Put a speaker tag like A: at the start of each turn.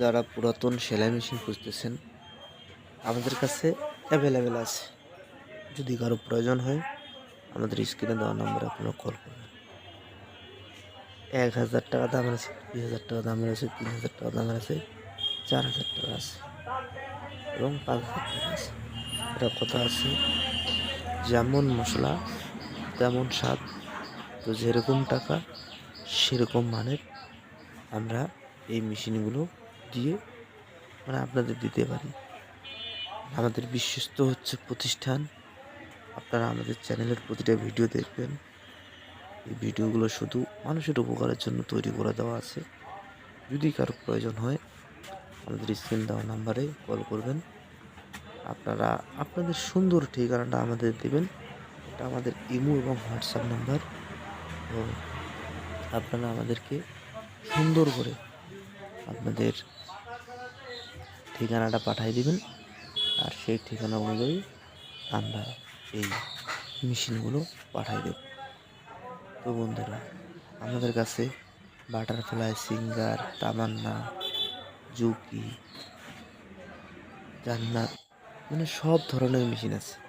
A: যারা পুরাতন সেলাই মেশিন খুঁজতেছেন, আমাদের কাছে অ্যাভেলেবেল আছে। যদি কারও প্রয়োজন হয়, আমাদের স্ক্রিনে দেওয়া নম্বরে আপনারা কল করবেন। এক হাজার টাকা দামের আছে, দুই হাজার টাকা দামের আছে, তিন হাজার টাকা দামের আছে, চার হাজার টাকা আছে এবং পাঁচ হাজার টাকা আছে। এটা কথা আছে, যেমন মশলা, তেমন স্বাদ। তো যেরকম টাকা, সেরকম মানের আমরা এই মেশিনগুলো দিয়ে মানে আপনাদের দিতে পারি। আমাদের বিশ্বস্ত হচ্ছে প্রতিষ্ঠান। আপনারা আমাদের চ্যানেলের প্রতিটা ভিডিও দেখবেন। এই ভিডিওগুলো শুধু মানুষের উপকারের জন্য তৈরি করে দেওয়া আছে। যদি কারও প্রয়োজন হয়, আমাদের স্ক্রিন দেওয়া নাম্বারে কল করবেন। আপনারা আপনাদের সুন্দর ঠিকানাটা আমাদের দেবেন। এটা আমাদের ইমো এবং হোয়াটসঅ্যাপ নাম্বার। তো আপনারা আমাদেরকে সুন্দর করে আপনাদের ঠিকানাটা পাঠিয়ে দিবেন। আর সেই ঠিকানা অনুযায়ী আমরা এই মেশিনগুলো পাঠিয়ে দেব। তো বন্ধুরা, আমাদের কাছে বাটারফ্লাই, সিঙ্গার, তামান্না জুকি জান্নাত মানে সব ধরনের মেশিন আছে।